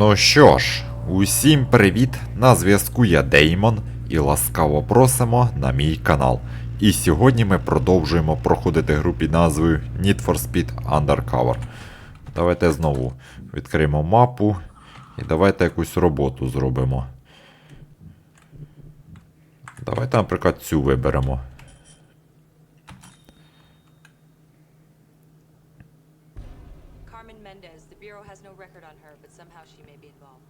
Ну що ж, усім привіт! На зв'язку я Деймон і ласкаво просимо на мій канал. І сьогодні ми продовжуємо проходити гру під назвою Need for Speed Undercover. Давайте знову відкриємо мапу і давайте якусь роботу зробимо. Давайте, наприклад, цю виберемо. Carmen Mendez. The Bureau has no record on her, but somehow she may be involved.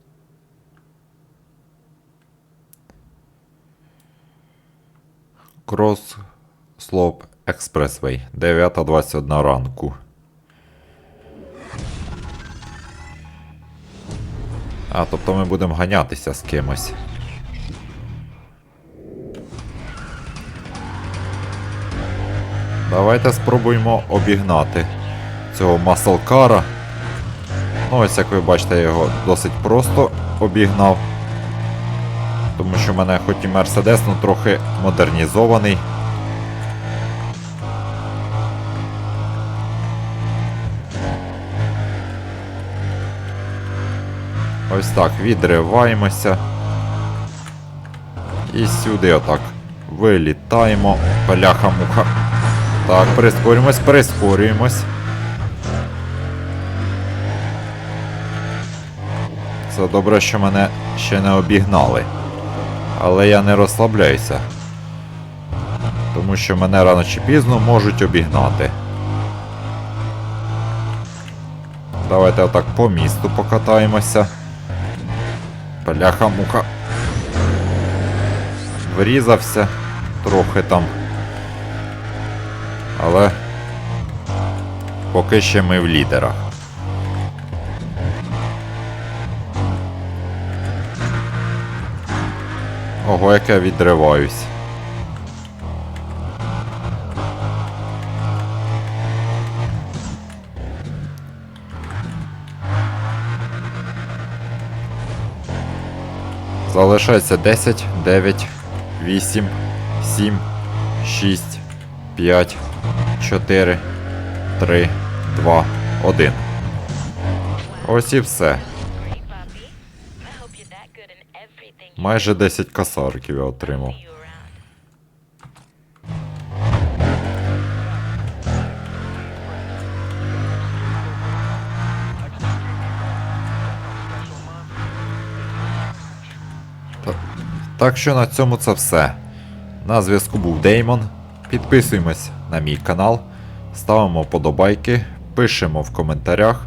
Cross Slope Expressway, 9.21 ранку. А, тобто ми будемо ганятися з кимось. Давайте спробуємо обігнати цього маслкара. Ну, ось як ви бачите, я його досить просто обігнав. Тому що в мене хоч і Мерседес, ну трохи модернізований. Ось так, відриваємося. І сюди отак. Вилітаємо. Паляха-муха. Так, прискорюємось, прискорюємось. Це добре, що мене ще не обігнали. Але я не розслабляюся. Тому що мене рано чи пізно можуть обігнати. Давайте отак по місту покатаємося. Бляха-муха. Врізався трохи там. Але поки ще ми в лідерах. Ого, як я відриваюсь. Залишається 10, 9, 8, 7, 6, 5, 4, 3, 2, 1. Ось і все. Майже 10 косариків я отримав. see. Так що на цьому це все. На зв'язку був Деймон. Підписуємось на мій канал, ставимо подобайки, пишемо в коментарях.